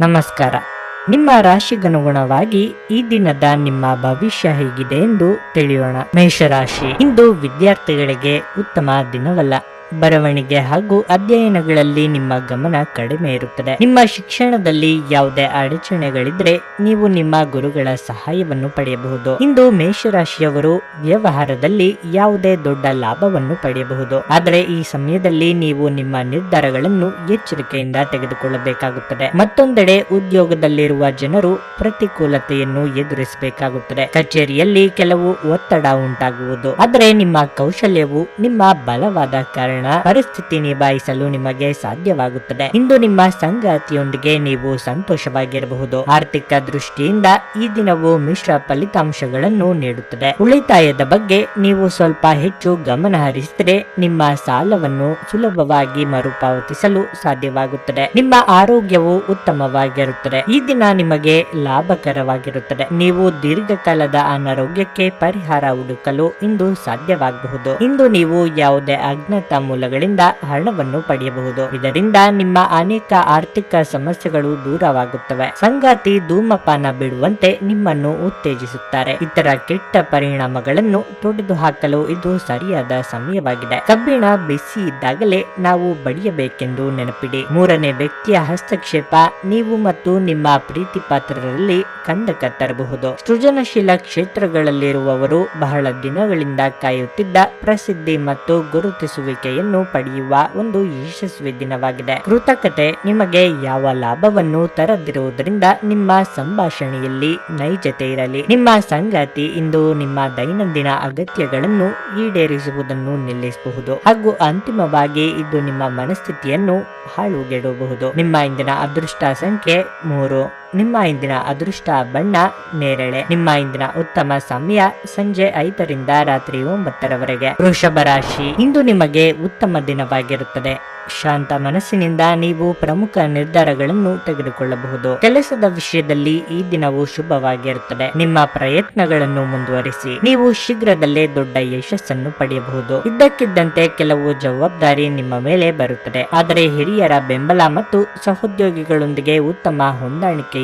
ನಮಸ್ಕಾರ. ನಿಮ್ಮ ರಾಶಿಗನುಗುಣವಾಗಿ ಈ ದಿನದ ನಿಮ್ಮ ಭವಿಷ್ಯ ಹೇಗಿದೆ ಎಂದು ತಿಳಿಯೋಣ. ಮೇಷರಾಶಿ. ಇಂದು ವಿದ್ಯಾರ್ಥಿಗಳಿಗೆ ಉತ್ತಮ ದಿನವಲ್ಲ. ಬರವಣಿಗೆ ಹಾಗೂ ಅಧ್ಯಯನಗಳಲ್ಲಿ ನಿಮ್ಮ ಗಮನ ಕಡಿಮೆ ಇರುತ್ತದೆ. ನಿಮ್ಮ ಶಿಕ್ಷಣದಲ್ಲಿ ಯಾವುದೇ ಅಡಚಣೆಗಳಿದ್ರೆ ನೀವು ನಿಮ್ಮ ಗುರುಗಳ ಸಹಾಯವನ್ನು ಪಡೆಯಬಹುದು. ಇಂದು ಮೇಷರಾಶಿಯವರು ವ್ಯವಹಾರದಲ್ಲಿ ಯಾವುದೇ ದೊಡ್ಡ ಲಾಭವನ್ನು ಪಡೆಯಬಹುದು. ಆದರೆ ಈ ಸಮಯದಲ್ಲಿ ನೀವು ನಿಮ್ಮ ನಿರ್ಧಾರಗಳನ್ನು ಎಚ್ಚರಿಕೆಯಿಂದ ತೆಗೆದುಕೊಳ್ಳಬೇಕಾಗುತ್ತದೆ. ಮತ್ತೊಂದೆಡೆ ಉದ್ಯೋಗದಲ್ಲಿರುವ ಜನರು ಪ್ರತಿಕೂಲತೆಯನ್ನು ಎದುರಿಸಬೇಕಾಗುತ್ತದೆ. ಕಚೇರಿಯಲ್ಲಿ ಕೆಲವು ಒತ್ತಡ ಉಂಟಾಗುವುದು. ಆದರೆ ನಿಮ್ಮ ಕೌಶಲ್ಯವು ನಿಮ್ಮ ಬಲವಾದ ಕಾರಣ ಪರಿಸ್ಥಿತಿ ನಿಭಾಯಿಸಲು ನಿಮಗೆ ಸಾಧ್ಯವಾಗುತ್ತದೆ. ಇಂದು ನಿಮ್ಮ ಸಂಗಾತಿಯೊಂದಿಗೆ ನೀವು ಸಂತೋಷವಾಗಿರಬಹುದು. ಆರ್ಥಿಕ ದೃಷ್ಟಿಯಿಂದ ಈ ದಿನವು ಮಿಶ್ರ ಫಲಿತಾಂಶಗಳನ್ನು ನೀಡುತ್ತದೆ. ಉಳಿತಾಯದ ಬಗ್ಗೆ ನೀವು ಸ್ವಲ್ಪ ಹೆಚ್ಚು ಗಮನ ಹರಿಸಿದರೆ ನಿಮ್ಮ ಸಾಲವನ್ನು ಸುಲಭವಾಗಿ ಮರುಪಾವತಿಸಲು ಸಾಧ್ಯವಾಗುತ್ತದೆ. ನಿಮ್ಮ ಆರೋಗ್ಯವು ಉತ್ತಮವಾಗಿರುತ್ತದೆ. ಈ ದಿನ ನಿಮಗೆ ಲಾಭಕರವಾಗಿರುತ್ತದೆ. ನೀವು ದೀರ್ಘಕಾಲದ ಅನಾರೋಗ್ಯಕ್ಕೆ ಪರಿಹಾರ ಹುಡುಕಲು ಇಂದು ಸಾಧ್ಯವಾಗಬಹುದು. ಇಂದು ನೀವು ಯಾವುದೇ ಅಜ್ಞಾತ ಮೂಲಗಳಿಂದ ಹಣವನ್ನು ಪಡೆಯಬಹುದು. ಇದರಿಂದ ನಿಮ್ಮ ಅನೇಕ ಆರ್ಥಿಕ ಸಮಸ್ಯೆಗಳು ದೂರವಾಗುತ್ತವೆ. ಸಂಗಾತಿ ಧೂಮಪಾನ ಬಿಡುವಂತೆ ನಿಮ್ಮನ್ನು ಉತ್ತೇಜಿಸುತ್ತಾರೆ. ಇತರ ಕೆಟ್ಟ ಪರಿಣಾಮಗಳನ್ನು ತೊಡೆದು ಹಾಕಲು ಇದು ಸರಿಯಾದ ಸಮಯವಾಗಿದೆ. ಕಬ್ಬಿಣ ಬಿಸಿ ಇದ್ದಾಗಲೇ ನಾವು ಬಡಿಯಬೇಕೆಂದು ನೆನಪಿಡಿ. ಮೂರನೇ ವ್ಯಕ್ತಿಯ ಹಸ್ತಕ್ಷೇಪ ನೀವು ಮತ್ತು ನಿಮ್ಮ ಪ್ರೀತಿ ಪಾತ್ರರಲ್ಲಿ ಕಂದಕ ತರಬಹುದು. ಸೃಜನಶೀಲ ಕ್ಷೇತ್ರಗಳಲ್ಲಿರುವವರು ಬಹಳ ದಿನಗಳಿಂದ ಕಾಯುತ್ತಿದ್ದ ಪ್ರಸಿದ್ಧಿ ಮತ್ತು ಗುರುತಿಸುವಿಕೆಯನ್ನು ಪಡೆಯುವ ಒಂದು ಯಶಸ್ವಿ ದಿನವಾಗಿದೆ. ಕೃತಕತೆ ನಿಮಗೆ ಯಾವ ಲಾಭವನ್ನು ತರದಿರುವುದರಿಂದ ನಿಮ್ಮ ಸಂಭಾಷಣೆಯಲ್ಲಿ ನೈಜತೆ ಇರಲಿ. ನಿಮ್ಮ ಸಂಗಾತಿ ಇಂದು ನಿಮ್ಮ ದೈನಂದಿನ ಅಗತ್ಯಗಳನ್ನು ಈಡೇರಿಸುವುದನ್ನು ನಿಲ್ಲಿಸಬಹುದು. ಹಾಗೂ ಅಂತಿಮವಾಗಿ ಇದು ನಿಮ್ಮ ಮನಸ್ಥಿತಿಯನ್ನು ಹಾಳುಗೆಡಬಹುದು ನಿಮ್ಮ ಇಂದಿನ ಅದೃಷ್ಟ ಸಂಖ್ಯೆ ಮೂರು. ನಿಮ್ಮ ಇಂದಿನ ಅದೃಷ್ಟ ಬಣ್ಣ ನೇರಳೆ. ನಿಮ್ಮ ಇಂದಿನ ಉತ್ತಮ ಸಮಯ ಸಂಜೆ ಐದರಿಂದ ರಾತ್ರಿ ಒಂಬತ್ತರವರೆಗೆ. ವೃಷಭ ರಾಶಿ, ಇಂದು ನಿಮಗೆ ಉತ್ತಮ ದಿನವಾಗಿರುತ್ತದೆ. ಶಾಂತ ಮನಸ್ಸಿನಿಂದ ನೀವು ಪ್ರಮುಖ ನಿರ್ಧಾರಗಳನ್ನು ತೆಗೆದುಕೊಳ್ಳಬಹುದು. ಕೆಲಸದ ವಿಷಯದಲ್ಲಿ ಈ ದಿನವು ಶುಭವಾಗಿರುತ್ತದೆ. ನಿಮ್ಮ ಪ್ರಯತ್ನಗಳನ್ನು ಮುಂದುವರಿಸಿ. ನೀವು ಶೀಘ್ರದಲ್ಲೇ ದೊಡ್ಡ ಯಶಸ್ಸನ್ನು ಪಡೆಯಬಹುದು. ಇದ್ದಕ್ಕಿದ್ದಂತೆ ಕೆಲವು ಜವಾಬ್ದಾರಿ ನಿಮ್ಮ ಮೇಲೆ ಬರುತ್ತದೆ. ಆದರೆ ಹಿರಿಯರ ಬೆಂಬಲ ಮತ್ತು ಸಹೋದ್ಯೋಗಿಗಳೊಂದಿಗೆ ಉತ್ತಮ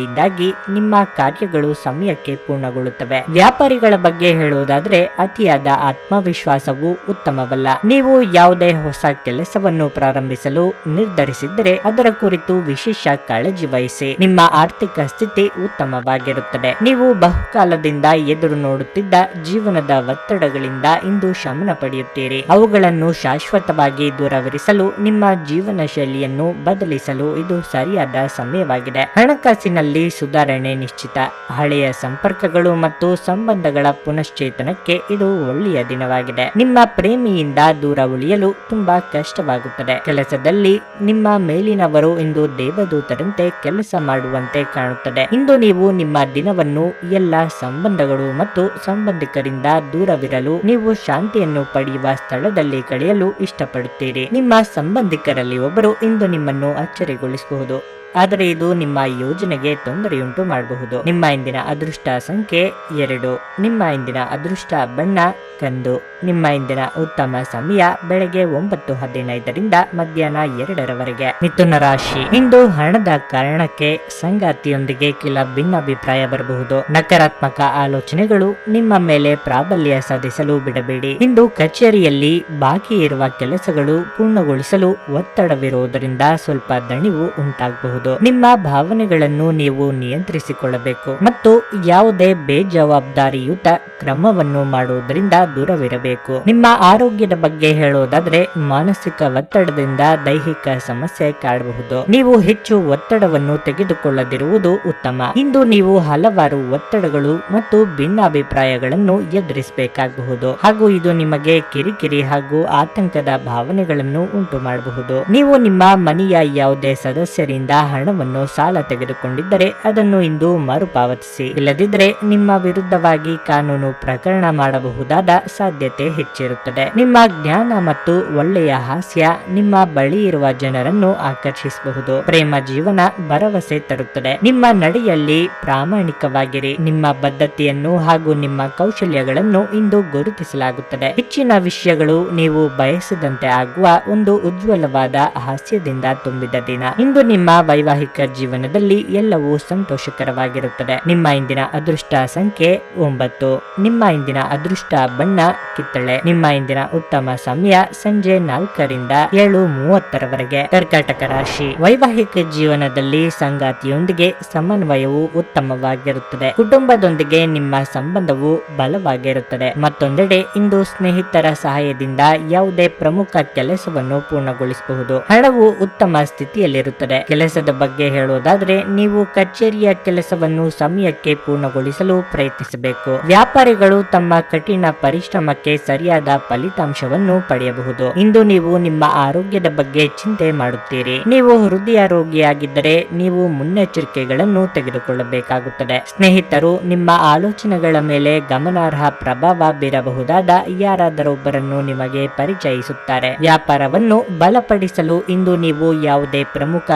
ಹೊಂದಾಣಿಕೆಯಿಂದಾಗಿ ನಿಮ್ಮ ಕಾರ್ಯಗಳು ಸಮಯಕ್ಕೆ ಪೂರ್ಣಗೊಳ್ಳುತ್ತವೆ. ವ್ಯಾಪಾರಿಗಳ ಬಗ್ಗೆ ಹೇಳುವುದಾದ್ರೆ, ಅತಿಯಾದ ಆತ್ಮವಿಶ್ವಾಸವು ಉತ್ತಮವಲ್ಲ. ನೀವು ಯಾವುದೇ ಹೊಸ ಕೆಲಸವನ್ನು ಪ್ರಾರಂಭಿಸಲು ನಿರ್ಧರಿಸಿದ್ದರೆ, ಅದರ ಕುರಿತು ವಿಶೇಷ ಕಾಳಜಿ ವಹಿಸಿ. ನಿಮ್ಮ ಆರ್ಥಿಕ ಸ್ಥಿತಿ ಉತ್ತಮವಾಗಿರುತ್ತದೆ. ನೀವು ಬಹುಕಾಲದಿಂದ ಎದುರು ನೋಡುತ್ತಿದ್ದ ಜೀವನದ ಒತ್ತಡಗಳಿಂದ ಇಂದು ಶಮನ ಪಡೆಯುತ್ತೀರಿ. ಅವುಗಳನ್ನು ಶಾಶ್ವತವಾಗಿ ದೂರವಿರಿಸಲು ನಿಮ್ಮ ಜೀವನ ಶೈಲಿಯನ್ನು ಬದಲಿಸಲು ಇದು ಸರಿಯಾದ ಸಮಯವಾಗಿದೆ. ಹಣಕಾಸಿನಲ್ಲಿ ಸುಧಾರಣೆ ನಿಶ್ಚಿತ. ಹಳೆಯ ಸಂಪರ್ಕಗಳು ಮತ್ತು ಸಂಬಂಧಗಳ ಪುನಶ್ಚೇತನಕ್ಕೆ ಇದು ಒಳ್ಳೆಯ ದಿನವಾಗಿದೆ. ನಿಮ್ಮ ಪ್ರೇಮಿಯಿಂದ ದೂರ ಉಳಿಯಲು ತುಂಬಾ ಕಷ್ಟವಾಗುತ್ತದೆ. ಕೆಲಸದಲ್ಲಿ ನಿಮ್ಮ ಮೇಲಿನವರು ಇಂದು ದೇವದೂತರಂತೆ ಕೆಲಸ ಮಾಡುವಂತೆ ಕಾಣುತ್ತದೆ. ಇಂದು ನೀವು ನಿಮ್ಮ ದಿನವನ್ನು ಎಲ್ಲ ಸಂಬಂಧಗಳು ಮತ್ತು ಸಂಬಂಧಿಕರಿಂದ ದೂರವಿರಲು ನೀವು ಶಾಂತಿಯನ್ನು ಪಡೆಯುವ ಸ್ಥಳದಲ್ಲಿ ಕಳೆಯಲು ಇಷ್ಟಪಡುತ್ತೀರಿ. ನಿಮ್ಮ ಸಂಬಂಧಿಕರಲ್ಲಿ ಒಬ್ಬರು ಇಂದು ನಿಮ್ಮನ್ನು ಅಚ್ಚರಿಗೊಳಿಸಬಹುದು. ಆದರೆ ಇದು ನಿಮ್ಮ ಯೋಜನೆಗೆ ತೊಂದರೆಯುಂಟು ಮಾಡಬಹುದು. ನಿಮ್ಮ ಇಂದಿನ ಅದೃಷ್ಟ ಸಂಖ್ಯೆ ಎರಡು. ನಿಮ್ಮ ಇಂದಿನ ಅದೃಷ್ಟ ಬಣ್ಣ ಕಂದು. ನಿಮ್ಮ ಇಂದಿನ ಉತ್ತಮ ಸಮಯ ಬೆಳಗ್ಗೆ ಒಂಬತ್ತು ಹದಿನೈದರಿಂದ ಮಧ್ಯಾಹ್ನ ಎರಡರವರೆಗೆ. ಮಿಥುನ ರಾಶಿ. ಇಂದು ಹಣದ ಕಾರಣಕ್ಕೆ ಸಂಗಾತಿಯೊಂದಿಗೆ ಕೆಲ ಭಿನ್ನಾಭಿಪ್ರಾಯ ಬರಬಹುದು. ನಕಾರಾತ್ಮಕ ಆಲೋಚನೆಗಳು ನಿಮ್ಮ ಮೇಲೆ ಪ್ರಾಬಲ್ಯ ಸಾಧಿಸಲು ಬಿಡಬೇಡಿ. ಇಂದು ಕಚೇರಿಯಲ್ಲಿ ಬಾಕಿ ಇರುವ ಕೆಲಸಗಳು ಪೂರ್ಣಗೊಳಿಸಲು ಒತ್ತಡವಿರುವುದರಿಂದ ಸ್ವಲ್ಪ ದಣಿವು ಉಂಟಾಗಬಹುದು. ನಿಮ್ಮ ಭಾವನೆಗಳನ್ನು ನೀವು ನಿಯಂತ್ರಿಸಿಕೊಳ್ಳಬೇಕು. ಮತ್ತು ಯಾವುದೇ ಬೇಜವಾಬ್ದಾರಿಯುತ ಕ್ರಮವನ್ನು ಮಾಡುವುದರಿಂದ ದೂರವಿರಬೇಕು. ನಿಮ್ಮ ಆರೋಗ್ಯದ ಬಗ್ಗೆ ಹೇಳುವುದಾದ್ರೆ ಮಾನಸಿಕ ಒತ್ತಡದಿಂದ ದೈಹಿಕ ಸಮಸ್ಯೆ ಕಾಡಬಹುದು. ನೀವು ಹೆಚ್ಚು ಒತ್ತಡವನ್ನು ತೆಗೆದುಕೊಳ್ಳದಿರುವುದು ಉತ್ತಮ. ಇಂದು ನೀವು ಹಲವಾರು ಒತ್ತಡಗಳು ಮತ್ತು ಭಿನ್ನಾಭಿಪ್ರಾಯಗಳನ್ನು ಎದುರಿಸಬೇಕಾಗಬಹುದು. ಹಾಗೂ ಇದು ನಿಮಗೆ ಕಿರಿಕಿರಿ ಹಾಗೂ ಆತಂಕದ ಭಾವನೆಗಳನ್ನು ಉಂಟು ಮಾಡಬಹುದು ನೀವು ನಿಮ್ಮ ಮನೆಯ ಯಾವುದೇ ಸದಸ್ಯರಿಂದ ಹಣವನ್ನು ಸಾಲ ತೆಗೆದುಕೊಂಡಿದ್ದರೆ ಅದನ್ನು ಇಂದು ಮರುಪಾವತಿಸಿ. ಇಲ್ಲದಿದ್ದರೆ ನಿಮ್ಮ ವಿರುದ್ಧವಾಗಿ ಕಾನೂನು ಪ್ರಕರಣ ಮಾಡಬಹುದಾದ ಸಾಧ್ಯತೆ ಹೆಚ್ಚಿರುತ್ತದೆ. ನಿಮ್ಮ ಜ್ಞಾನ ಮತ್ತು ಒಳ್ಳೆಯ ಹಾಸ್ಯ ನಿಮ್ಮ ಬಳಿ ಇರುವ ಜನರನ್ನು ಆಕರ್ಷಿಸಬಹುದು. ಪ್ರೇಮ ಜೀವನ ಭರವಸೆ ತರುತ್ತದೆ. ನಿಮ್ಮ ನಡೆಯಲ್ಲಿ ಪ್ರಾಮಾಣಿಕವಾಗಿರಿ. ನಿಮ್ಮ ಬದ್ಧತೆಯನ್ನು ಹಾಗೂ ನಿಮ್ಮ ಕೌಶಲ್ಯಗಳನ್ನು ಇಂದು ಗುರುತಿಸಲಾಗುತ್ತದೆ. ಹೆಚ್ಚಿನ ವಿಷಯಗಳು ನೀವು ಬಯಸಿದಂತೆ ಆಗುವ ಒಂದು ಉಜ್ವಲವಾದ ಹಾಸ್ಯದಿಂದ ತುಂಬಿದ ದಿನ. ಇಂದು ನಿಮ್ಮ ವೈವಾಹಿಕ ಜೀವನದಲ್ಲಿ ಎಲ್ಲವೂ ಸಂತೋಷಕರವಾಗಿರುತ್ತದೆ. ನಿಮ್ಮ ಇಂದಿನ ಅದೃಷ್ಟ ಸಂಖ್ಯೆ ಒಂಬತ್ತು. ನಿಮ್ಮ ಇಂದಿನ ಅದೃಷ್ಟ ಬಣ್ಣ ಕಿತ್ತಳೆ. ನಿಮ್ಮ ಇಂದಿನ ಉತ್ತಮ ಸಮಯ ಸಂಜೆ ನಾಲ್ಕರಿಂದ ಏಳು ಮೂವತ್ತರವರೆಗೆ. ಕರ್ಕಾಟಕ ರಾಶಿ. ವೈವಾಹಿಕ ಜೀವನದಲ್ಲಿ ಸಂಗಾತಿಯೊಂದಿಗೆ ಸಮನ್ವಯವು ಉತ್ತಮವಾಗಿರುತ್ತದೆ. ಕುಟುಂಬದೊಂದಿಗೆ ನಿಮ್ಮ ಸಂಬಂಧವು ಬಲವಾಗಿರುತ್ತದೆ. ಮತ್ತೊಂದೆಡೆ ಇಂದು ಸ್ನೇಹಿತರ ಸಹಾಯದಿಂದ ಯಾವುದೇ ಪ್ರಮುಖ ಕೆಲಸವನ್ನು ಪೂರ್ಣಗೊಳಿಸಬಹುದು. ಹಣವು ಉತ್ತಮ ಸ್ಥಿತಿಯಲ್ಲಿರುತ್ತದೆ. ಕೆಲಸದ ಬಗ್ಗೆ ಹೇಳುವುದಾದ್ರೆ, ನೀವು ಕಚೇರಿಯ ಕೆಲಸವನ್ನು ಸಮಯಕ್ಕೆ ಪೂರ್ಣಗೊಳಿಸಲು ಪ್ರಯತ್ನಿಸಬೇಕು. ವ್ಯಾಪಾರಿಗಳು ತಮ್ಮ ಕಠಿಣ ಪರಿಶ್ರಮಕ್ಕೆ ಸರಿಯಾದ ಫಲಿತಾಂಶವನ್ನು ಪಡೆಯಬಹುದು. ಇಂದು ನೀವು ನಿಮ್ಮ ಆರೋಗ್ಯದ ಬಗ್ಗೆ ಚಿಂತೆ ಮಾಡುತ್ತೀರಿ. ನೀವು ಹೃದಯ ರೋಗಿಯಾಗಿದ್ದರೆ ನೀವು ಮುನ್ನೆಚ್ಚರಿಕೆಗಳನ್ನು ತೆಗೆದುಕೊಳ್ಳಬೇಕಾಗುತ್ತದೆ. ಸ್ನೇಹಿತರು, ನಿಮ್ಮ ಆಲೋಚನೆಗಳ ಮೇಲೆ ಗಮನಾರ್ಹ ಪ್ರಭಾವ ಬೀರಬಹುದಾದ ಯಾರಾದರೊಬ್ಬರನ್ನು ನಿಮಗೆ ಪರಿಚಯಿಸುತ್ತಾರೆ. ವ್ಯಾಪಾರವನ್ನು ಬಲಪಡಿಸಲು ಇಂದು ನೀವು ಯಾವುದೇ ಪ್ರಮುಖ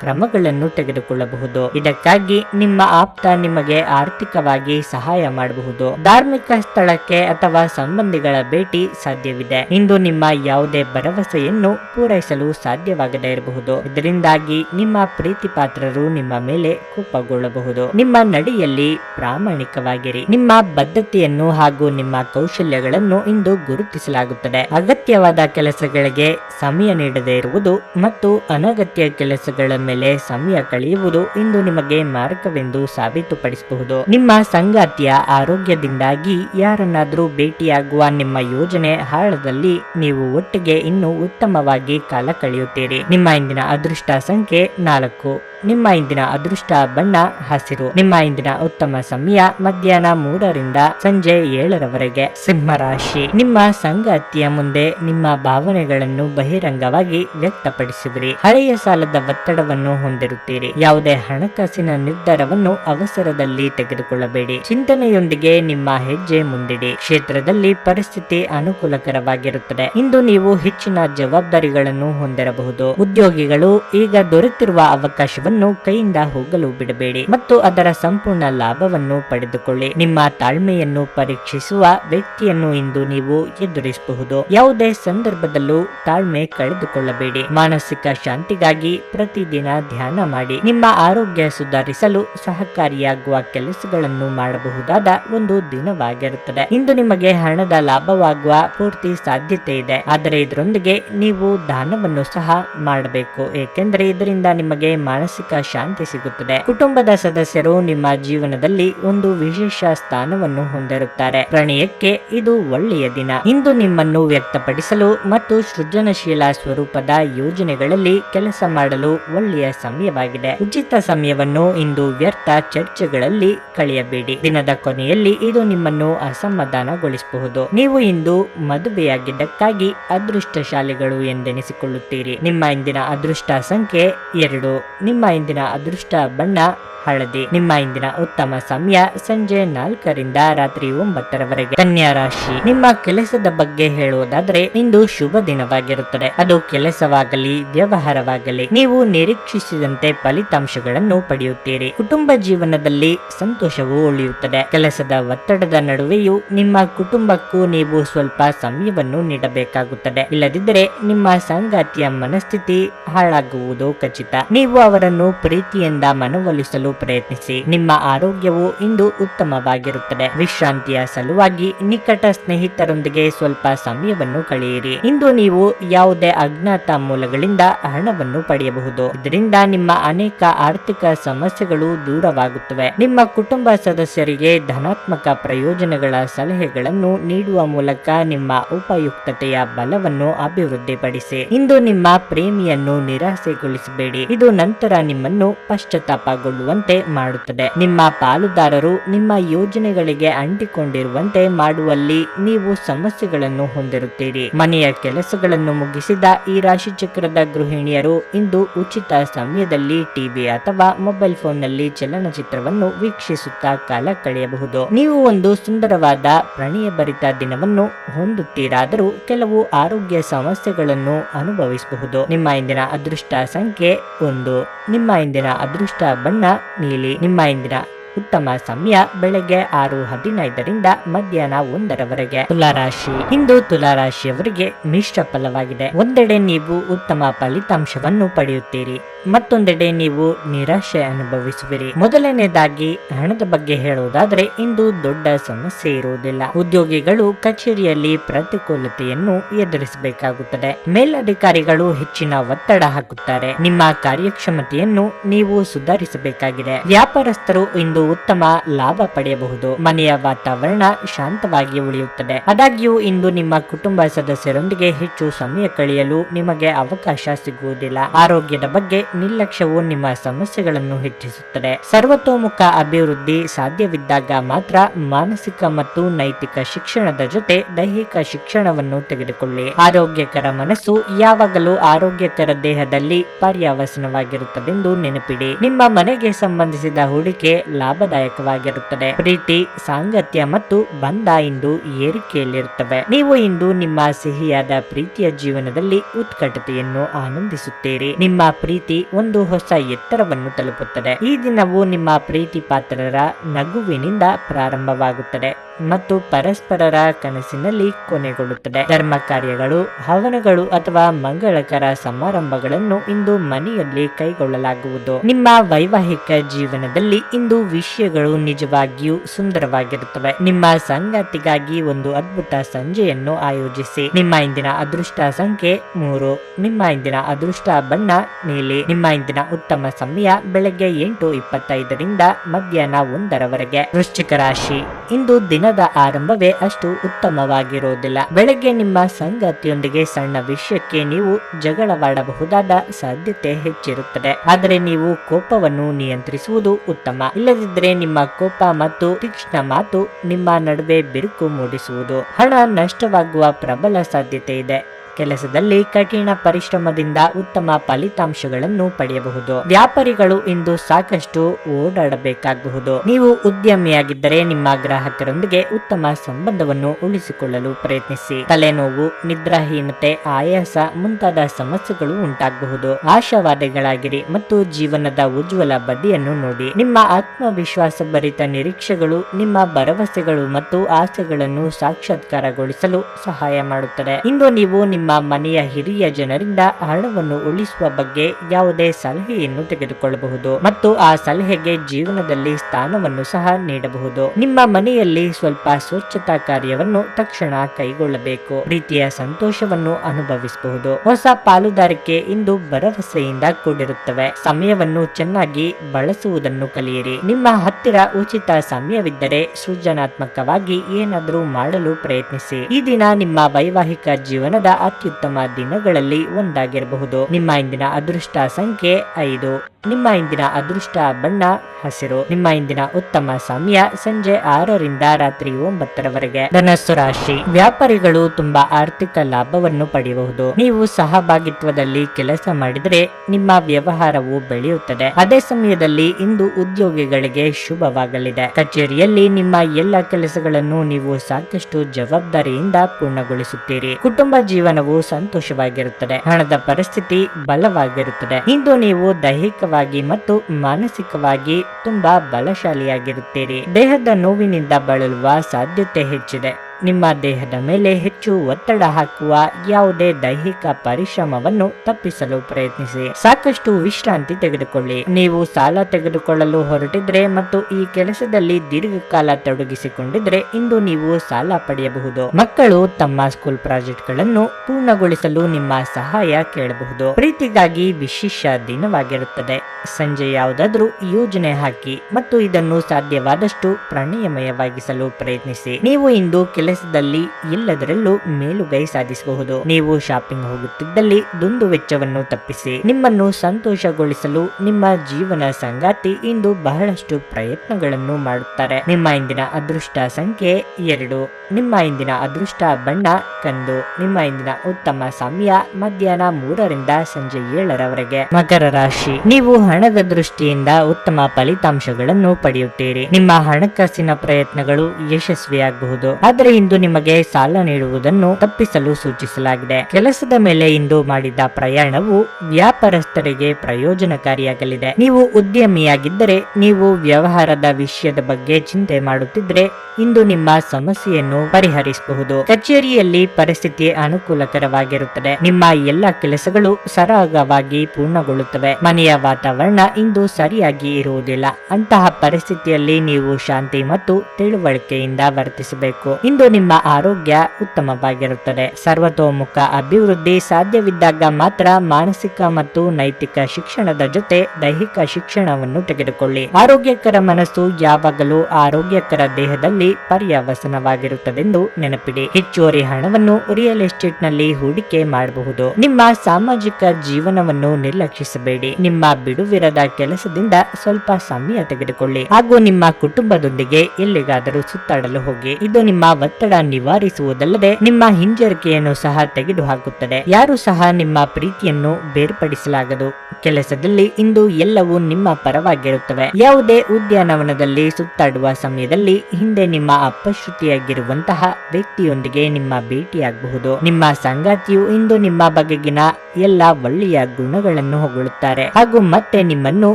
ಕ್ರಮಗಳನ್ನು ತೆಗೆದುಕೊಳ್ಳಬಹುದು. ಇದಕ್ಕಾಗಿ ನಿಮ್ಮ ಆಪ್ತ ನಿಮಗೆ ಆರ್ಥಿಕವಾಗಿ ಸಹಾಯ ಮಾಡಬಹುದು. ಧಾರ್ಮಿಕ ಸ್ಥಳಕ್ಕೆ ಅಥವಾ ಸಂಬಂಧಿಗಳ ಭೇಟಿ ಸಾಧ್ಯವಿದೆ. ಇಂದು ನಿಮ್ಮ ಯಾವುದೇ ಭರವಸೆಯನ್ನು ಪೂರೈಸಲು ಸಾಧ್ಯವಾಗದೇ ಇರಬಹುದು. ಇದರಿಂದಾಗಿ ನಿಮ್ಮ ಪ್ರೀತಿಪಾತ್ರರು ನಿಮ್ಮ ಮೇಲೆ ಕೋಪಗೊಳ್ಳಬಹುದು. ನಿಮ್ಮ ನಡೆಯಲ್ಲಿ ಪ್ರಾಮಾಣಿಕವಾಗಿರಿ. ನಿಮ್ಮ ಬದ್ಧತೆಯನ್ನು ಹಾಗೂ ನಿಮ್ಮ ಕೌಶಲ್ಯಗಳನ್ನು ಇಂದು ಗುರುತಿಸಲಾಗುತ್ತದೆ. ಅಗತ್ಯವಾದ ಕೆಲಸಗಳಿಗೆ ಸಮಯ ನೀಡದೇ ಇರುವುದು ಮತ್ತು ಅನಗತ್ಯ ಕೆಲಸಗಳ ಮೇಲೆ ಸಮಯ ಕಳೆಯುವುದು ಇಂದು ನಿಮಗೆ ಮಾರಕವೆಂದು ಸಾಬೀತುಪಡಿಸಬಹುದು. ನಿಮ್ಮ ಸಂಗಾತಿಯ ಆರೋಗ್ಯದಿಂದಾಗಿ ಯಾರನ್ನಾದರೂ ಭೇಟಿಯಾಗುವ ನಿಮ್ಮ ಯೋಜನೆ ಹಾಳದಲ್ಲಿ ನೀವು ಒಟ್ಟಿಗೆ ಇನ್ನೂ ಉತ್ತಮವಾಗಿ ಕಾಲ ಕಳೆಯುತ್ತೀರಿ. ನಿಮ್ಮ ಇಂದಿನ ಅದೃಷ್ಟ ಸಂಖ್ಯೆ ನಾಲ್ಕು. ನಿಮ್ಮ ಇಂದಿನ ಅದೃಷ್ಟ ಬಣ್ಣ ಹಸಿರು. ನಿಮ್ಮ ಇಂದಿನ ಉತ್ತಮ ಸಮಯ ಮಧ್ಯಾಹ್ನ ಮೂರರಿಂದ ಸಂಜೆ ಏಳರವರೆಗೆ. ಸಿಂಹ ರಾಶಿ. ನಿಮ್ಮ ಸಂಗಾತಿಯ ಮುಂದೆ ನಿಮ್ಮ ಭಾವನೆಗಳನ್ನು ಬಹಿರಂಗವಾಗಿ ವ್ಯಕ್ತಪಡಿಸುವಿರಿ ಹಳೆಯ ಸಾಲದ ಒತ್ತಡವನ್ನು ಹೊಂದಿರುತ್ತೀರಿ. ಯಾವುದೇ ಹಣಕಾಸಿನ ನಿರ್ಧಾರವನ್ನು ಅವಸರದಲ್ಲಿ ತೆಗೆದುಕೊಳ್ಳಬೇಡಿ. ಚಿಂತನೆಯೊಂದಿಗೆ ನಿಮ್ಮ ಹೆಜ್ಜೆ ಮುಂದಿಡಿ. ಕ್ಷೇತ್ರದಲ್ಲಿ ಪರಿಸ್ಥಿತಿ ಅನುಕೂಲಕರವಾಗಿರುತ್ತದೆ. ಇಂದು ನೀವು ಹೆಚ್ಚಿನ ಜವಾಬ್ದಾರಿಗಳನ್ನು ಹೊಂದಿರಬಹುದು. ಉದ್ಯೋಗಿಗಳು ಈಗ ದೊರೆತಿರುವ ಅವಕಾಶವನ್ನು ಕೈಯಿಂದ ಹೋಗಲು ಬಿಡಬೇಡಿ ಮತ್ತು ಅದರ ಸಂಪೂರ್ಣ ಲಾಭವನ್ನು ಪಡೆದುಕೊಳ್ಳಿ. ನಿಮ್ಮ ತಾಳ್ಮೆಯನ್ನು ಪರೀಕ್ಷಿಸುವ ವ್ಯಕ್ತಿಯನ್ನು ಇಂದು ನೀವು ಎದುರಿಸಬಹುದು. ಯಾವುದೇ ಸಂದರ್ಭದಲ್ಲೂ ತಾಳ್ಮೆ ಕಳೆದುಕೊಳ್ಳಬೇಡಿ. ಮಾನಸಿಕ ಶಾಂತಿಗಾಗಿ ಪ್ರತಿದಿನ ಧ್ಯಾನ ಮಾಡಿ. ನಿಮ್ಮ ಆರೋಗ್ಯ ಸುಧಾರಿಸಲು ಸಹಕಾರಿಯಾಗುವ ಕೆಲಸಗಳನ್ನು ಮಾಡಬಹುದಾದ ಒಂದು ದಿನವಾಗಿರುತ್ತದೆ. ಇಂದು ನಿಮಗೆ ಹಣದ ಲಾಭವಾಗುವ ಪೂರ್ತಿ ಸಾಧ್ಯತೆ ಇದೆ. ಆದರೆ ಇದರೊಂದಿಗೆ ನೀವು ದಾನವನ್ನು ಸಹ ಮಾಡಬೇಕು. ಏಕೆಂದರೆ ಇದರಿಂದ ನಿಮಗೆ ಮಾನಸಿಕ ಶಾಂತಿ ಸಿಗುತ್ತದೆ. ಕುಟುಂಬದ ಸದಸ್ಯರು ನಿಮ್ಮ ಜೀವನದಲ್ಲಿ ಒಂದು ವಿಶೇಷ ಸ್ಥಾನವನ್ನು ಹೊಂದಿರುತ್ತಾರೆ. ಪ್ರಣಯಕ್ಕೆ ಇದು ಒಳ್ಳೆಯ ದಿನ. ಇಂದು ನಿಮ್ಮನ್ನು ವ್ಯಕ್ತಪಡಿಸಲು ಮತ್ತು ಸೃಜನಶೀಲ ಸ್ವರೂಪದ ಯೋಜನೆಗಳಲ್ಲಿ ಕೆಲಸ ಮಾಡಲು ಒಳ್ಳೆಯ ಸಮಯವಾಗಿದೆ. ಉಚಿತ ಸಮಯವನ್ನು ಇಂದು ವ್ಯರ್ಥ ಚರ್ಚೆಗಳಲ್ಲಿ ಕಳೆಯಬೇಡಿ. ದಿನದ ಕೊನೆಯಲ್ಲಿ ಇದು ನಿಮ್ಮನ್ನು ಅಸಮಾಧಾನಗೊಳಿಸಬಹುದು. ನೀವು ಇಂದು ಮದುವೆಯಾಗಿದ್ದಕ್ಕಾಗಿ ಅದೃಷ್ಟಶಾಲಿಗಳು ಎಂದೆನಿಸಿಕೊಳ್ಳುತ್ತೀರಿ. ನಿಮ್ಮ ಇಂದಿನ ಅದೃಷ್ಟ ಸಂಖ್ಯೆ ಎರಡು. ನಿಮ್ಮ ಇಂದಿನ ಅದೃಷ್ಟ ಬಣ್ಣ ಹಳದಿ. ನಿಮ್ಮ ಇಂದಿನ ಉತ್ತಮ ಸಮಯ ಸಂಜೆ ನಾಲ್ಕರಿಂದ ರಾತ್ರಿ ಒಂಬತ್ತರವರೆಗೆ. ಕನ್ಯಾ ರಾಶಿ, ನಿಮ್ಮ ಕೆಲಸದ ಬಗ್ಗೆ ಹೇಳುವುದಾದ್ರೆ ಇಂದು ಶುಭ ದಿನವಾಗಿರುತ್ತದೆ. ಅದು ಕೆಲಸವಾಗಲಿ, ವ್ಯವಹಾರವಾಗಲಿ, ನೀವು ನಿರೀಕ್ಷಿಸಿದಂತೆ ಫಲಿತಾಂಶಗಳನ್ನು ಪಡೆಯುತ್ತೀರಿ. ಕುಟುಂಬ ಜೀವನದಲ್ಲಿ ಸಂತೋಷವು ಉಳಿಯುತ್ತದೆ. ಕೆಲಸದ ಒತ್ತಡದ ನಡುವೆಯೂ ನಿಮ್ಮ ಕುಟುಂಬಕ್ಕೂ ನೀವು ಸ್ವಲ್ಪ ಸಮಯವನ್ನು ನೀಡಬೇಕಾಗುತ್ತದೆ. ಇಲ್ಲದಿದ್ದರೆ ನಿಮ್ಮ ಸಂಗಾತಿಯ ಮನಸ್ಥಿತಿ ಹಾಳಾಗುವುದು ಖಚಿತ. ನೀವು ಅವರನ್ನು ಪ್ರೀತಿಯಿಂದ ಮನವೊಲಿಸಲು ಪ್ರಯತ್ನಿಸಿ. ನಿಮ್ಮ ಆರೋಗ್ಯವು ಇಂದು ಉತ್ತಮವಾಗಿರುತ್ತದೆ. ವಿಶ್ರಾಂತಿಯ ಸಲುವಾಗಿ ನಿಕಟ ಸ್ನೇಹಿತರೊಂದಿಗೆ ಸ್ವಲ್ಪ ಸಮಯವನ್ನು ಕಳೆಯಿರಿ. ಇಂದು ನೀವು ಯಾವುದೇ ಅಜ್ಞಾತ ಮೂಲಗಳಿಂದ ಹಣವನ್ನು ಪಡೆಯಬಹುದು. ಇದರಿಂದ ನಿಮ್ಮ ಅನೇಕ ಆರ್ಥಿಕ ಸಮಸ್ಯೆಗಳು ದೂರವಾಗುತ್ತವೆ. ನಿಮ್ಮ ಕುಟುಂಬ ಸದಸ್ಯರಿಗೆ ಧನಾತ್ಮಕ ಪ್ರಯೋಜನಗಳ ಸಲಹೆಗಳನ್ನು ನೀಡುವ ಮೂಲಕ ನಿಮ್ಮ ಉಪಯುಕ್ತತೆಯ ಬಲವನ್ನು ಅಭಿವೃದ್ಧಿಪಡಿಸಿ. ಇಂದು ನಿಮ್ಮ ಪ್ರೇಮಿಯನ್ನು ನಿರಾಸೆಗೊಳಿಸಬೇಡಿ. ಇದು ನಂತರ ನಿಮ್ಮನ್ನು ಪಶ್ಚಾತ್ತಾಪಗೊಳ್ಳುವಂತೆ ಮಾಡುತ್ತದೆ. ನಿಮ್ಮ ಪಾಲುದಾರರು ನಿಮ್ಮ ಯೋಜನೆಗಳಿಗೆ ಅಂಟಿಕೊಂಡಿರುವಂತೆ ಮಾಡುವಲ್ಲಿ ನೀವು ಸಮಸ್ಯೆಗಳನ್ನು ಹೊಂದಿರುತ್ತೀರಿ. ಮನೆಯ ಕೆಲಸಗಳನ್ನು ಮುಗಿಸಿದ ಈ ರಾಶಿ ಚಕ್ರದ ಗೃಹಿಣಿಯರು ಇಂದು ಉಚಿತ ಸಮಯದಲ್ಲಿ ಟಿವಿ ಅಥವಾ ಮೊಬೈಲ್ ಫೋನ್ನಲ್ಲಿ ಚಲನಚಿತ್ರವನ್ನು ವೀಕ್ಷಿಸುತ್ತಾ ಕಾಲ ಕಳೆಯಬಹುದು. ನೀವು ಒಂದು ಸುಂದರವಾದ ಪ್ರಣಯಭರಿತ ದಿನವನ್ನು ಹೊಂದುತ್ತೀರಾದರೂ ಕೆಲವು ಆರೋಗ್ಯ ಸಮಸ್ಯೆಗಳನ್ನು ಅನುಭವಿಸಬಹುದು. ನಿಮ್ಮ ಇಂದಿನ ಅದೃಷ್ಟ ಸಂಖ್ಯೆ ಒಂದು. ನಿಮ್ಮ ಇಂದಿನ ಅದೃಷ್ಟ ಬಣ್ಣ ನೀಲಿ ನಿಮ್ಮ ಇಂದಿನ ಉತ್ತಮ ಸಮಯ ಬೆಳಗ್ಗೆ ಆರು ಹದಿನೈದರಿಂದ ಮಧ್ಯಾಹ್ನ ಒಂದರವರೆಗೆ. ತುಲಾರಾಶಿ. ಇಂದು ತುಲಾರಾಶಿಯವರಿಗೆ ಮಿಶ್ರ ಫಲವಾಗಿದೆ. ಒಂದೆಡೆ ನೀವು ಉತ್ತಮ ಫಲಿತಾಂಶವನ್ನು ಪಡೆಯುತ್ತೀರಿ. ಮತ್ತೊಂದೆಡೆ ನೀವು ನಿರಾಶೆ ಅನುಭವಿಸುವಿರಿ. ಮೊದಲನೇದಾಗಿ ಹಣದ ಬಗ್ಗೆ ಹೇಳುವುದಾದ್ರೆ ಇಂದು ದೊಡ್ಡ ಸಮಸ್ಯೆ ಇರುವುದಿಲ್ಲ. ಉದ್ಯೋಗಿಗಳು ಕಚೇರಿಯಲ್ಲಿ ಪ್ರತಿಕೂಲತೆಯನ್ನು ಎದುರಿಸಬೇಕಾಗುತ್ತದೆ. ಮೇಲಧಿಕಾರಿಗಳು ಹೆಚ್ಚಿನ ಒತ್ತಡ ಹಾಕುತ್ತಾರೆ. ನಿಮ್ಮ ಕಾರ್ಯಕ್ಷಮತೆಯನ್ನು ನೀವು ಸುಧಾರಿಸಬೇಕಾಗಿದೆ. ವ್ಯಾಪಾರಸ್ಥರು ಇಂದು ಉತ್ತಮ ಲಾಭ ಪಡೆಯಬಹುದು. ಮನೆಯ ವಾತಾವರಣ ಶಾಂತವಾಗಿ ಉಳಿಯುತ್ತದೆ. ಆದಾಗ್ಯೂ, ಇಂದು ನಿಮ್ಮ ಕುಟುಂಬ ಸದಸ್ಯರೊಂದಿಗೆ ಹೆಚ್ಚು ಸಮಯ ಕಳೆಯಲು ನಿಮಗೆ ಅವಕಾಶ ಸಿಗುವುದಿಲ್ಲ. ಆರೋಗ್ಯದ ಬಗ್ಗೆ ನಿರ್ಲಕ್ಷ್ಯವು ನಿಮ್ಮ ಸಮಸ್ಯೆಗಳನ್ನು ಹೆಚ್ಚಿಸುತ್ತದೆ. ಸರ್ವತೋಮುಖ ಅಭಿವೃದ್ಧಿ ಸಾಧ್ಯವಿದ್ದಾಗ ಮಾತ್ರ ಮಾನಸಿಕ ಮತ್ತು ನೈತಿಕ ಶಿಕ್ಷಣದ ಜೊತೆ ದೈಹಿಕ ಶಿಕ್ಷಣವನ್ನು ತೆಗೆದುಕೊಳ್ಳಿ. ಆರೋಗ್ಯಕರ ಮನಸ್ಸು ಯಾವಾಗಲೂ ಆರೋಗ್ಯಕರ ದೇಹದಲ್ಲಿ ಪರ್ಯಾವಸನವಾಗಿರುತ್ತದೆಂದು ನೆನಪಿಡಿ. ನಿಮ್ಮ ಮನೆಗೆ ಸಂಬಂಧಿಸಿದ ಹೂಡಿಕೆ ಲಾಭದಾಯಕವಾಗಿರುತ್ತದೆ. ಪ್ರೀತಿ, ಸಾಂಗತ್ಯ ಮತ್ತು ಬಂಧ ಇಂದು ಏರಿಕೆಯಲ್ಲಿರುತ್ತವೆ. ನೀವು ಇಂದು ನಿಮ್ಮ ಸಿಹಿಯಾದ ಪ್ರೀತಿಯ ಜೀವನದಲ್ಲಿ ಉತ್ಕಟತೆಯನ್ನು ಆನಂದಿಸುತ್ತೀರಿ. ನಿಮ್ಮ ಪ್ರೀತಿ ಒಂದು ಹೊಸ ಎತ್ತರವನ್ನು ತಲುಪುತ್ತದೆ. ಈ ದಿನವು ನಿಮ್ಮ ಪ್ರೀತಿ ಪಾತ್ರರ ನಗುವಿನಿಂದ ಪ್ರಾರಂಭವಾಗುತ್ತದೆ. ಮತ್ತು ಪರಸ್ಪರರ ಕನಸಿನಲ್ಲಿ ಕೊನೆಗೊಳ್ಳುತ್ತದೆ. ಧರ್ಮ ಕಾರ್ಯಗಳು, ಹವನಗಳು ಅಥವಾ ಮಂಗಳಕರ ಸಮಾರಂಭಗಳನ್ನು ಇಂದು ಮನೆಯಲ್ಲಿ ಕೈಗೊಳ್ಳಲಾಗುವುದು. ನಿಮ್ಮ ವೈವಾಹಿಕ ಜೀವನದಲ್ಲಿ ಇಂದು ವಿಷಯಗಳು ನಿಜವಾಗಿಯೂ ಸುಂದರವಾಗಿರುತ್ತವೆ. ನಿಮ್ಮ ಸಂಗಾತಿಗಾಗಿ ಒಂದು ಅದ್ಭುತ ಸಂಜೆಯನ್ನು ಆಯೋಜಿಸಿ. ನಿಮ್ಮ ಇಂದಿನ ಅದೃಷ್ಟ ಸಂಖ್ಯೆ ಮೂರು. ನಿಮ್ಮ ಇಂದಿನ ಅದೃಷ್ಟ ಬಣ್ಣ ನೀಲಿ. ನಿಮ್ಮ ಇಂದಿನ ಉತ್ತಮ ಸಮಯ ಬೆಳಗ್ಗೆ ಎಂಟು ಇಪ್ಪತ್ತೈದರಿಂದ ಮಧ್ಯಾಹ್ನ ಒಂದರವರೆಗೆ. ವೃಶ್ಚಿಕ ರಾಶಿ. ಇಂದು ದಿನದ ಆರಂಭವೇ ಅಷ್ಟು ಉತ್ತಮವಾಗಿರುವುದಿಲ್ಲ. ಬೆಳಗ್ಗೆ ನಿಮ್ಮ ಸಂಗಾತಿಯೊಂದಿಗೆ ಸಣ್ಣ ವಿಷಯಕ್ಕೆ ನೀವು ಜಗಳವಾಡಬಹುದಾದ ಸಾಧ್ಯತೆ ಹೆಚ್ಚಿರುತ್ತದೆ. ಆದರೆ ನೀವು ಕೋಪವನ್ನು ನಿಯಂತ್ರಿಸುವುದು ಉತ್ತಮ. ಇಲ್ಲದಿದ್ದರೆ ನಿಮ್ಮ ಕೋಪ ಮತ್ತು ತೀಕ್ಷ್ಣ ಮಾತು ನಿಮ್ಮ ನಡುವೆ ಬಿರುಕು ಮೂಡಿಸುವುದು. ಹಣ ನಷ್ಟವಾಗುವ ಪ್ರಬಲ ಸಾಧ್ಯತೆ ಇದೆ. ಕೆಲಸದಲ್ಲಿ ಕಠಿಣ ಪರಿಶ್ರಮದಿಂದ ಉತ್ತಮ ಫಲಿತಾಂಶಗಳನ್ನು ಪಡೆಯಬಹುದು. ವ್ಯಾಪಾರಿಗಳು ಇಂದು ಸಾಕಷ್ಟು ಓಡಾಡಬೇಕಾಗಬಹುದು. ನೀವು ಉದ್ಯಮಿಯಾಗಿದ್ದರೆ ನಿಮ್ಮ ಗ್ರಾಹಕರೊಂದಿಗೆ ಉತ್ತಮ ಸಂಬಂಧವನ್ನು ಉಳಿಸಿಕೊಳ್ಳಲು ಪ್ರಯತ್ನಿಸಿ. ತಲೆನೋವು, ನಿದ್ರಾಹೀನತೆ, ಆಯಾಸ ಮುಂತಾದ ಸಮಸ್ಯೆಗಳು ಉಂಟಾಗಬಹುದು. ಆಶಾವಾದಿಗಳಾಗಿರಿ ಮತ್ತು ಜೀವನದ ಉಜ್ವಲ ಬದಿಯನ್ನು ನೋಡಿ. ನಿಮ್ಮ ಆತ್ಮವಿಶ್ವಾಸ ಭರಿತ ನಿರೀಕ್ಷೆಗಳು ನಿಮ್ಮ ಭರವಸೆಗಳು ಮತ್ತು ಆಸೆಗಳನ್ನು ಸಾಕ್ಷಾತ್ಕಾರಗೊಳಿಸಲು ಸಹಾಯ ಮಾಡುತ್ತದೆ. ಇಂದು ನೀವು ನಿಮ್ಮ ಮನೆಯ ಹಿರಿಯ ಜನರಿಂದ ಹಣವನ್ನು ಉಳಿಸುವ ಬಗ್ಗೆ ಯಾವುದೇ ಸಲಹೆಯನ್ನು ತೆಗೆದುಕೊಳ್ಳಬಹುದು ಮತ್ತು ಆ ಸಲಹೆಗೆ ಜೀವನದಲ್ಲಿ ಸ್ಥಾನವನ್ನು ಸಹ ನೀಡಬಹುದು. ನಿಮ್ಮ ಮನೆಯಲ್ಲಿ ಸ್ವಲ್ಪ ಸ್ವಚ್ಛತಾ ಕಾರ್ಯವನ್ನು ತಕ್ಷಣ ಕೈಗೊಳ್ಳಬೇಕು. ಪ್ರೀತಿಯ ಸಂತೋಷವನ್ನು ಅನುಭವಿಸಬಹುದು. ಹೊಸ ಪಾಲುದಾರಿಕೆ ಇಂದು ಭರವಸೆಯಿಂದ ಕೂಡಿರುತ್ತವೆ. ಸಮಯವನ್ನು ಚೆನ್ನಾಗಿ ಬಳಸುವುದನ್ನು ಕಲಿಯಿರಿ. ನಿಮ್ಮ ಹತ್ತಿರ ಉಚಿತ ಸಮಯವಿದ್ದರೆ ಸೃಜನಾತ್ಮಕವಾಗಿ ಏನಾದರೂ ಮಾಡಲು ಪ್ರಯತ್ನಿಸಿ. ಈ ದಿನ ನಿಮ್ಮ ವೈವಾಹಿಕ ಜೀವನದ ಅತ್ಯುತ್ತಮ ದಿನಗಳಲ್ಲಿ ಒಂದಾಗಿರಬಹುದು. ನಿಮ್ಮ ಇಂದಿನ ಅದೃಷ್ಟ ಸಂಖ್ಯೆ ಐದು. ನಿಮ್ಮ ಇಂದಿನ ಅದೃಷ್ಟ ಬಣ್ಣ, ಹಸಿರು. ನಿಮ್ಮ ಇಂದಿನ ಉತ್ತಮ ಸಮಯ ಸಂಜೆ ಆರರಿಂದ ರಾತ್ರಿ ಒಂಬತ್ತರವರೆಗೆ. ಧನಸ್ಸು ರಾಶಿ. ವ್ಯಾಪಾರಿಗಳು ತುಂಬಾ ಆರ್ಥಿಕ ಲಾಭವನ್ನು ಪಡೆಯಬಹುದು. ನೀವು ಸಹಭಾಗಿತ್ವದಲ್ಲಿ ಕೆಲಸ ಮಾಡಿದರೆ ನಿಮ್ಮ ವ್ಯವಹಾರವು ಬೆಳೆಯುತ್ತದೆ. ಅದೇ ಸಮಯದಲ್ಲಿ ಇಂದು ಉದ್ಯೋಗಿಗಳಿಗೆ ಶುಭವಾಗಲಿದೆ. ಕಚೇರಿಯಲ್ಲಿ ನಿಮ್ಮ ಎಲ್ಲ ಕೆಲಸಗಳನ್ನು ನೀವು ಸಾಕಷ್ಟು ಜವಾಬ್ದಾರಿಯಿಂದ ಪೂರ್ಣಗೊಳಿಸುತ್ತೀರಿ. ಕುಟುಂಬ ಜೀವನವು ಸಂತೋಷವಾಗಿರುತ್ತದೆ. ಹಣದ ಪರಿಸ್ಥಿತಿ ಬಲವಾಗಿರುತ್ತದೆ. ಇಂದು ನೀವು ದೈಹಿಕವಾಗಿ ಮತ್ತು ಮಾನಸಿಕವಾಗಿ ತುಂಬಾ ಬಲಶಾಲಿಯಾಗಿರುತ್ತೀರಿ. ದೇಹದ ನೋವಿನಿಂದ ಬಳಲುವ ಸಾಧ್ಯತೆ ಹೆಚ್ಚಿದೆ. ನಿಮ್ಮ ದೇಹದ ಮೇಲೆ ಹೆಚ್ಚು ಒತ್ತಡ ಹಾಕುವ ಯಾವುದೇ ದೈಹಿಕ ಪರಿಶ್ರಮವನ್ನು ತಪ್ಪಿಸಲು ಪ್ರಯತ್ನಿಸಿ. ಸಾಕಷ್ಟು ವಿಶ್ರಾಂತಿ ತೆಗೆದುಕೊಳ್ಳಿ. ನೀವು ಸಾಲ ತೆಗೆದುಕೊಳ್ಳಲು ಹೊರಟಿದ್ರೆ ಮತ್ತು ಈ ಕೆಲಸದಲ್ಲಿ ದೀರ್ಘಕಾಲ ತೊಡಗಿಸಿಕೊಂಡಿದ್ರೆ ಇಂದು ನೀವು ಸಾಲ ಪಡೆಯಬಹುದು. ಮಕ್ಕಳು ತಮ್ಮ ಸ್ಕೂಲ್ ಪ್ರಾಜೆಕ್ಟ್ಗಳನ್ನು ಪೂರ್ಣಗೊಳಿಸಲು ನಿಮ್ಮ ಸಹಾಯ ಕೇಳಬಹುದು. ಪ್ರೀತಿಗಾಗಿ ವಿಶೇಷ ದಿನವಾಗಿರುತ್ತದೆ. ಸಂಜೆ ಯಾವುದಾದ್ರೂ ಯೋಜನೆ ಹಾಕಿ ಮತ್ತು ಇದನ್ನು ಸಾಧ್ಯವಾದಷ್ಟು ಪ್ರಣಯಮಯವಾಗಿಸಲು ಪ್ರಯತ್ನಿಸಿ. ನೀವು ಇಂದು ಕೆಲಸದಲ್ಲಿ ಎಲ್ಲದರಲ್ಲೂ ಮೇಲುಗೈ ಸಾಧಿಸಬಹುದು. ನೀವು ಶಾಪಿಂಗ್ ಹೋಗುತ್ತಿದ್ದಲ್ಲಿ ದುಂದು ವೆಚ್ಚವನ್ನು ತಪ್ಪಿಸಿ. ನಿಮ್ಮನ್ನು ಸಂತೋಷಗೊಳಿಸಲು ನಿಮ್ಮ ಜೀವನ ಸಂಗಾತಿ ಇಂದು ಬಹಳಷ್ಟು ಪ್ರಯತ್ನಗಳನ್ನು ಮಾಡುತ್ತಾರೆ. ನಿಮ್ಮ ಇಂದಿನ ಅದೃಷ್ಟ ಸಂಖ್ಯೆ ಎರಡು. ನಿಮ್ಮ ಇಂದಿನ ಅದೃಷ್ಟ ಬಣ್ಣ ಕಂದು. ನಿಮ್ಮ ಇಂದಿನ ಉತ್ತಮ ಸಮಯ ಮಧ್ಯಾಹ್ನ ಮೂರರಿಂದ ಸಂಜೆ ಏಳರವರೆಗೆ. ಮಕರ ರಾಶಿ. ನೀವು ಹಣದ ದೃಷ್ಟಿಯಿಂದ ಉತ್ತಮ ಫಲಿತಾಂಶಗಳನ್ನು ಪಡೆಯುತ್ತೀರಿ. ನಿಮ್ಮ ಹಣಕಾಸಿನ ಪ್ರಯತ್ನಗಳು ಯಶಸ್ವಿಯಾಗಬಹುದು. ಆದರೆ ಇಂದು ನಿಮಗೆ ಸಾಲ ನೀಡುವುದನ್ನು ತಪ್ಪಿಸಲು ಸೂಚಿಸಲಾಗಿದೆ. ಕೆಲಸದ ಮೇಲೆ ಇಂದು ಮಾಡಿದ ಪ್ರಯಾಣವು ವ್ಯಾಪಾರಸ್ಥರಿಗೆ ಪ್ರಯೋಜನಕಾರಿಯಾಗಲಿದೆ. ನೀವು ಉದ್ಯಮಿಯಾಗಿದ್ದರೆ ನೀವು ವ್ಯವಹಾರದ ವಿಷಯದ ಬಗ್ಗೆ ಚಿಂತೆ ಮಾಡುತ್ತಿದ್ರೆ ಇಂದು ನಿಮ್ಮ ಸಮಸ್ಯೆಯನ್ನು ಪರಿಹರಿಸಬಹುದು. ಕಚೇರಿಯಲ್ಲಿ ಪರಿಸ್ಥಿತಿ ಅನುಕೂಲಕರವಾಗಿರುತ್ತದೆ. ನಿಮ್ಮ ಎಲ್ಲ ಕೆಲಸಗಳು ಸರಾಗವಾಗಿ ಪೂರ್ಣಗೊಳ್ಳುತ್ತವೆ. ಮನೆಯ ವಾತಾವರಣ ಇಂದು ಸರಿಯಾಗಿ ಇರುವುದಿಲ್ಲ. ಅಂತಹ ಪರಿಸ್ಥಿತಿಯಲ್ಲಿ ನೀವು ಶಾಂತಿ ಮತ್ತು ತಿಳುವಳಿಕೆಯಿಂದ ವರ್ತಿಸಬೇಕು. ಇಂದು ನಿಮ್ಮ ಆರೋಗ್ಯ ಉತ್ತಮವಾಗಿರುತ್ತದೆ. ಸರ್ವತೋಮುಖ ಅಭಿವೃದ್ಧಿ ಸಾಧ್ಯವಿದ್ದಾಗ ಮಾತ್ರ ಮಾನಸಿಕ ಮತ್ತು ನೈತಿಕ ಶಿಕ್ಷಣದ ಜೊತೆ ದೈಹಿಕ ಶಿಕ್ಷಣವನ್ನು ತೆಗೆದುಕೊಳ್ಳಿ. ಆರೋಗ್ಯಕರ ಮನಸ್ಸು ಯಾವಾಗಲೂ ಆರೋಗ್ಯಕರ ದೇಹದಲ್ಲಿ ಪರ್ಯಾವಸನವಾಗಿರುತ್ತದೆಂದು ನೆನಪಿಡಿ. ಹೆಚ್ಚುವರಿ ಹಣವನ್ನು ರಿಯಲ್ ಎಸ್ಟೇಟ್ನಲ್ಲಿ ಹೂಡಿಕೆ ಮಾಡಬಹುದು. ನಿಮ್ಮ ಸಾಮಾಜಿಕ ಜೀವನವನ್ನು ನಿರ್ಲಕ್ಷಿಸಬೇಡಿ. ನಿಮ್ಮ ಬಿಡುವಿರದ ಕೆಲಸದಿಂದ ಸ್ವಲ್ಪ ಸಮಯ ತೆಗೆದುಕೊಳ್ಳಿ. ಹಾಗೂ ನಿಮ್ಮ ಕುಟುಂಬದೊಂದಿಗೆ ಎಲ್ಲಿಗಾದರೂ ಸುತ್ತಾಡಲು ಹೋಗಿ. ಇದು ನಿಮ್ಮ ಒತ್ತಡ ನಿವಾರಿಸುವುದಲ್ಲದೆ ನಿಮ್ಮ ಹಿಂಜರಿಕೆಯನ್ನು ಸಹ ತೆಗೆದುಹಾಕುತ್ತದೆ. ಯಾರು ಸಹ ನಿಮ್ಮ ಪ್ರೀತಿಯನ್ನು ಬೇರ್ಪಡಿಸಲಾಗದು. ಕೆಲಸದಲ್ಲಿ ಇಂದು ಎಲ್ಲವೂ ನಿಮ್ಮ ಪರವಾಗಿರುತ್ತವೆ. ಯಾವುದೇ ಉದ್ಯಾನವನದಲ್ಲಿ ಸುತ್ತಾಡುವ ಸಮಯದಲ್ಲಿ ಹಿಂದೆ ನಿಮ್ಮ ಅಪಶ್ರುತಿಯಾಗಿರುವಂತಹ ವ್ಯಕ್ತಿಯೊಂದಿಗೆ ನಿಮ್ಮ ಭೇಟಿಯಾಗಬಹುದು. ನಿಮ್ಮ ಸಂಗಾತಿಯು ಇಂದು ನಿಮ್ಮ ಬಗೆಗಿನ ಎಲ್ಲ ಒಳ್ಳೆಯ ಗುಣಗಳನ್ನು ಹೊಗಳುತ್ತಾರೆ ಹಾಗೂ ಮತ್ತೆ ನಿಮ್ಮನ್ನು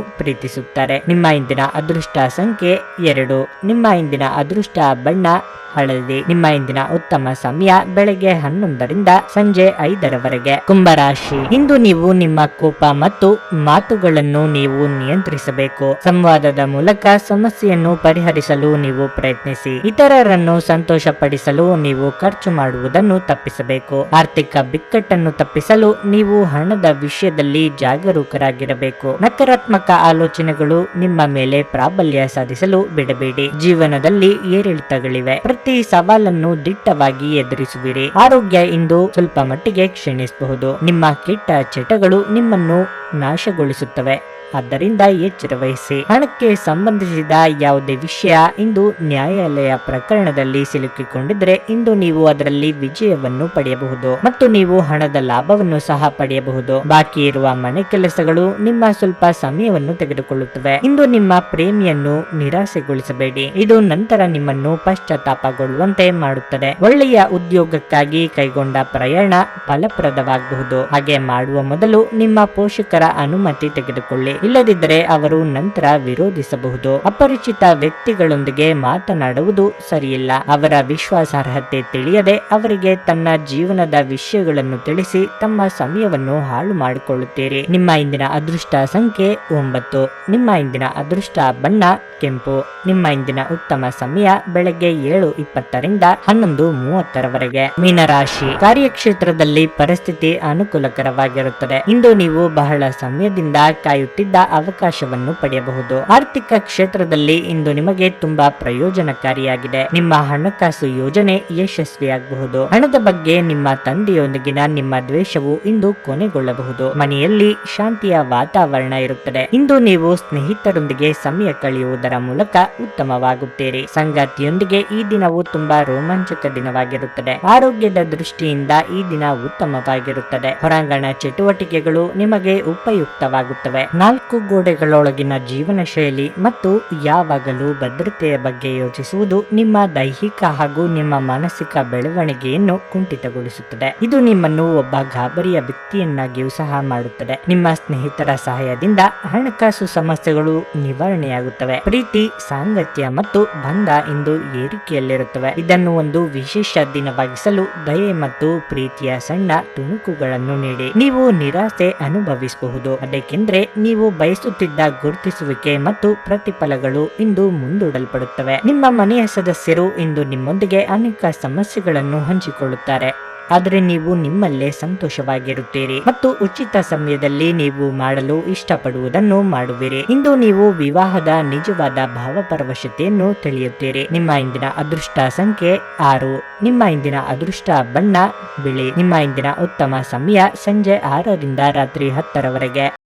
ಪ್ರೀತಿಸುತ್ತಾರೆ. ನಿಮ್ಮ ಇಂದಿನ ಅದೃಷ್ಟ ಸಂಖ್ಯೆ ಎರಡು. ನಿಮ್ಮ ಇಂದಿನ ಅದೃಷ್ಟ ಬಣ್ಣ ಹಳದಿ. ನಿಮ್ಮ ಇಂದಿನ ಉತ್ತಮ ಸಮಯ ಬೆಳಗ್ಗೆ ಹನ್ನೊಂದರಿಂದ ಸಂಜೆ ಐದರವರೆಗೆ. ಕುಂಭರಾಶಿ. ಇಂದು ನೀವು ನಿಮ್ಮ ಕೋಪ ಮತ್ತು ಮಾತುಗಳನ್ನು ನೀವು ನಿಯಂತ್ರಿಸಬೇಕು. ಸಂವಾದದ ಮೂಲಕ ಸಮಸ್ಯೆಯನ್ನು ಪರಿಹರಿಸಲು ನೀವು ಪ್ರಯತ್ನಿಸಿ. ಇತರರನ್ನು ಸಂತೋಷಪಡಿಸಲು ನೀವು ಖರ್ಚು ಮಾಡುವುದನ್ನು ತಪ್ಪಿಸಬೇಕು. ಆರ್ಥಿಕ ಬಿಕ್ಕಟ್ಟನ್ನು ತಪ್ಪಿಸಲು ನೀವು ಹಣದ ವಿಷಯದಲ್ಲಿ ಜಾಗರೂಕರಾಗಿರಬೇಕು. ನಕಾರಾತ್ಮಕ ಆಲೋಚನೆಗಳು ನಿಮ್ಮ ಮೇಲೆ ಪ್ರಾಬಲ್ಯ ಸಾಧಿಸಲು ಬಿಡಬೇಡಿ. ಜೀವನದಲ್ಲಿ ಏರಿಳಿತಗಳಿವೆ. ಪ್ರತಿ ಸವಾಲನ್ನು ದಿಟ್ಟವಾಗಿ ಎದುರಿಸುವಿರಿ. ಆರೋಗ್ಯ ಇಂದು ಸ್ವಲ್ಪ ಮಟ್ಟಿಗೆ ಕ್ಷೀಣಿಸಬಹುದು. ನಿಮ್ಮ ಕೆಟ್ಟ ಚಟಗಳು ನಿಮ್ಮನ್ನು ನಾಶಗೊಳಿಸುತ್ತವೆ. ಆದ್ದರಿಂದ ಎಚ್ಚರ ವಹಿಸಿ ಹಣಕ್ಕೆ ಸಂಬಂಧಿಸಿದ ಯಾವುದೇ ವಿಷಯ ಇಂದು ನ್ಯಾಯಾಲಯ ಪ್ರಕರಣದಲ್ಲಿ ಸಿಲುಕಿಕೊಂಡಿದ್ರೆ ಇಂದು ನೀವು ಅದರಲ್ಲಿ ವಿಜಯವನ್ನು ಪಡೆಯಬಹುದು. ಮತ್ತು ನೀವು ಹಣದ ಲಾಭವನ್ನು ಸಹ ಪಡೆಯಬಹುದು. ಬಾಕಿ ಇರುವ ಮನೆ ಕೆಲಸಗಳು ನಿಮ್ಮ ಸ್ವಲ್ಪ ಸಮಯವನ್ನು ತೆಗೆದುಕೊಳ್ಳುತ್ತವೆ. ಇಂದು ನಿಮ್ಮ ಪ್ರೇಮಿಯನ್ನು ನಿರಾಸೆಗೊಳಿಸಬೇಡಿ. ಇದು ನಂತರ ನಿಮ್ಮನ್ನು ಪಶ್ಚಾತ್ತಾಪಗೊಳ್ಳುವಂತೆ ಮಾಡುತ್ತದೆ. ಒಳ್ಳೆಯ ಉದ್ಯೋಗಕ್ಕಾಗಿ ಕೈಗೊಂಡ ಪ್ರಯಾಣ ಫಲಪ್ರದವಾಗಬಹುದು. ಹಾಗೆ ಮಾಡುವ ಮೊದಲು ನಿಮ್ಮ ಪೋಷಕರ ಅನುಮತಿ ತೆಗೆದುಕೊಳ್ಳಿ. ಇಲ್ಲದಿದ್ದರೆ ಅವರು ನಂತರ ವಿರೋಧಿಸಬಹುದು. ಅಪರಿಚಿತ ವ್ಯಕ್ತಿಗಳೊಂದಿಗೆ ಮಾತನಾಡುವುದು ಸರಿಯಿಲ್ಲ. ಅವರ ವಿಶ್ವಾಸಾರ್ಹತೆ ತಿಳಿಯದೆ ಅವರಿಗೆ ತನ್ನ ಜೀವನದ ವಿಷಯಗಳನ್ನು ತಿಳಿಸಿ ತಮ್ಮ ಸಮಯವನ್ನು ಹಾಳು ಮಾಡಿಕೊಳ್ಳುತ್ತೀರಿ. ನಿಮ್ಮ ಇಂದಿನ ಅದೃಷ್ಟ ಸಂಖ್ಯೆ ಒಂಬತ್ತು. ನಿಮ್ಮ ಇಂದಿನ ಅದೃಷ್ಟ ಬಣ್ಣ ಕೆಂಪು. ನಿಮ್ಮ ಇಂದಿನ ಉತ್ತಮ ಸಮಯ ಬೆಳಗ್ಗೆ ಏಳು ಇಪ್ಪತ್ತರಿಂದ ಹನ್ನೊಂದು ಮೂವತ್ತರವರೆಗೆ. ಮೀನರಾಶಿ. ಕಾರ್ಯಕ್ಷೇತ್ರದಲ್ಲಿ ಪರಿಸ್ಥಿತಿ ಅನುಕೂಲಕರವಾಗಿರುತ್ತದೆ. ಇಂದು ನೀವು ಬಹಳ ಸಮಯದಿಂದ ಕಾಯುತ್ತಿದ್ದ ಅವಕಾಶವನ್ನು ಪಡೆಯಬಹುದು. ಆರ್ಥಿಕ ಕ್ಷೇತ್ರದಲ್ಲಿ ಇಂದು ನಿಮಗೆ ತುಂಬಾ ಪ್ರಯೋಜನಕಾರಿಯಾಗಿದೆ. ನಿಮ್ಮ ಹಣಕಾಸು ಯೋಜನೆ ಯಶಸ್ವಿಯಾಗಬಹುದು. ಹಣದ ಬಗ್ಗೆ ನಿಮ್ಮ ತಂದೆಯೊಂದಿಗಿನ ನಿಮ್ಮ ದ್ವೇಷವು ಇಂದು ಕೊನೆಗೊಳ್ಳಬಹುದು. ಮನೆಯಲ್ಲಿ ಶಾಂತಿಯ ವಾತಾವರಣ ಇರುತ್ತದೆ. ಇಂದು ನೀವು ಸ್ನೇಹಿತರೊಂದಿಗೆ ಸಮಯ ಕಳೆಯುವುದರ ಮೂಲಕ ಉತ್ತಮವಾಗುತ್ತೀರಿ. ಸಂಗಾತಿಯೊಂದಿಗೆ ಈ ದಿನವು ತುಂಬಾ ರೋಮಾಂಚಕ ದಿನವಾಗಿರುತ್ತದೆ. ಆರೋಗ್ಯದ ದೃಷ್ಟಿಯಿಂದ ಈ ದಿನ ಉತ್ತಮವಾಗಿರುತ್ತದೆ. ಹೊರಾಂಗಣ ಚಟುವಟಿಕೆಗಳು ನಿಮಗೆ ಉಪಯುಕ್ತವಾಗುತ್ತವೆ. ನಾಲ್ಕು ಗೋಡೆಗಳೊಳಗಿನ ಜೀವನ ಶೈಲಿ ಮತ್ತು ಯಾವಾಗಲೂ ಭದ್ರತೆಯ ಬಗ್ಗೆ ಯೋಚಿಸುವುದು ನಿಮ್ಮ ದೈಹಿಕ ಹಾಗೂ ನಿಮ್ಮ ಮಾನಸಿಕ ಬೆಳವಣಿಗೆಯನ್ನು ಕುಂಠಿತಗೊಳಿಸುತ್ತದೆ. ಇದು ನಿಮ್ಮನ್ನು ಒಬ್ಬ ಗಾಬರಿಯ ವ್ಯಕ್ತಿಯನ್ನಾಗಿಯೂ ಸಹ ಮಾಡುತ್ತದೆ. ನಿಮ್ಮ ಸ್ನೇಹಿತರ ಸಹಾಯದಿಂದ ಹಣಕಾಸು ಸಮಸ್ಯೆಗಳು ನಿವಾರಣೆಯಾಗುತ್ತವೆ. ಪ್ರೀತಿ, ಸಾಂಗತ್ಯ ಮತ್ತು ಬಂಧ ಇಂದು ಏರಿಕೆಯಲ್ಲಿರುತ್ತವೆ. ಇದನ್ನು ಒಂದು ವಿಶೇಷ ದಿನವಾಗಿಸಲು ದಯೆ ಮತ್ತು ಪ್ರೀತಿಯ ಸಣ್ಣ ತುಣುಕುಗಳನ್ನು ನೀಡಿ. ನೀವು ನಿರಾಸೆ ಅನುಭವಿಸಬಹುದು. ಅದಕ್ಕೆಂದ್ರೆ ನೀವು ಬಯಸುತ್ತಿದ್ದ ಗುರುತಿಸುವಿಕೆ ಮತ್ತು ಪ್ರತಿಫಲಗಳು ಇಂದು ಮುಂದೂಡಲ್ಪಡುತ್ತವೆ. ನಿಮ್ಮ ಮನೆಯ ಸದಸ್ಯರು ಇಂದು ನಿಮ್ಮೊಂದಿಗೆ ಅನೇಕ ಸಮಸ್ಯೆಗಳನ್ನು ಹಂಚಿಕೊಳ್ಳುತ್ತಾರೆ. ಆದರೆ ನೀವು ನಿಮ್ಮಲ್ಲೇ ಸಂತೋಷವಾಗಿರುತ್ತೀರಿ ಮತ್ತು ಉಚಿತ ಸಮಯದಲ್ಲಿ ನೀವು ಮಾಡಲು ಇಷ್ಟಪಡುವುದನ್ನು ಮಾಡುವಿರಿ. ಇಂದು ನೀವು ವಿವಾಹದ ನಿಜವಾದ ಭಾವಪರವಶತೆಯನ್ನು ತಿಳಿಯುತ್ತೀರಿ. ನಿಮ್ಮ ಇಂದಿನ ಅದೃಷ್ಟ ಸಂಖ್ಯೆ ಆರು. ನಿಮ್ಮ ಇಂದಿನ ಅದೃಷ್ಟ ಬಣ್ಣ ಬಿಳಿ. ನಿಮ್ಮ ಇಂದಿನ ಉತ್ತಮ ಸಮಯ ಸಂಜೆ ಆರರಿಂದ ರಾತ್ರಿ ಹತ್ತರವರೆಗೆ.